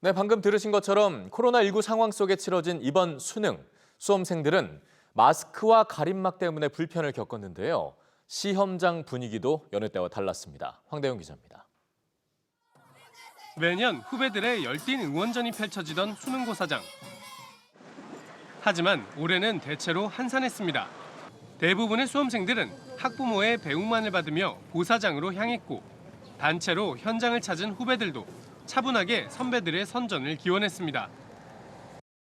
네, 방금 들으신 것처럼 코로나19 상황 속에 치러진 이번 수능. 수험생들은 마스크와 가림막 때문에 불편을 겪었는데요. 시험장 분위기도 여느 때와 달랐습니다. 황대용 기자입니다. 매년 후배들의 열띤 응원전이 펼쳐지던 수능고사장. 하지만 올해는 대체로 한산했습니다. 대부분의 수험생들은 학부모의 배웅만을 받으며 고사장으로 향했고 단체로 현장을 찾은 후배들도 차분하게 선배들의 선전을 기원했습니다.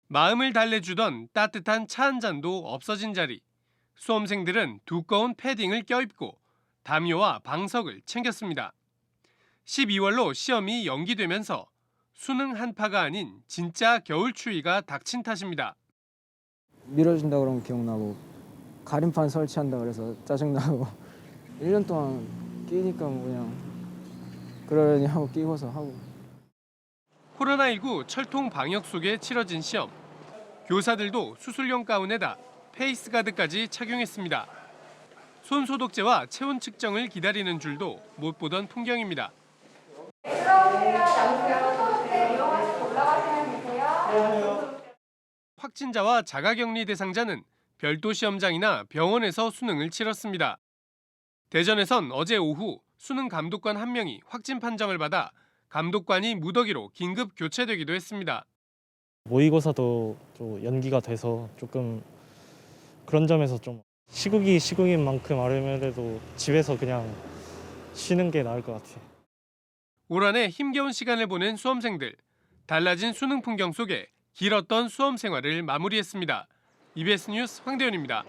마음을 달래주던 따뜻한 차 한 잔도 없어진 자리. 수험생들은 두꺼운 패딩을 껴입고 담요와 방석을 챙겼습니다. 12월로 시험이 연기되면서 수능 한파가 아닌 진짜 겨울 추위가 닥친 탓입니다. 미뤄진다 그러면 기억나고 가림판 설치한다 그래서 짜증나고 1년 동안 끼니까 뭐 그냥 그러려니 하고 끼고서 하고 코로나19 철통 방역 속에 치러진 시험. 교사들도 수술용 가운에다 페이스가드까지 착용했습니다. 손 소독제와 체온 측정을 기다리는 줄도 못 보던 풍경입니다. 확진자와 자가격리 대상자는 별도 시험장이나 병원에서 수능을 치렀습니다. 대전에선 어제 오후 수능 감독관 한 명이 확진 판정을 받아 감독관이 무더기로 긴급 교체되기도 했습니다. 모의고사도 좀 연기가 돼서 조금 그런 점에서 좀 시국이 시국인 만큼 아무래도 집에서 그냥 쉬는 게 나을 것 같아요. 올 한해 힘겨운 시간을 보낸 수험생들. 달라진 수능 풍경 속에 길었던 수험 생활을 마무리했습니다. EBS 뉴스 황대현입니다.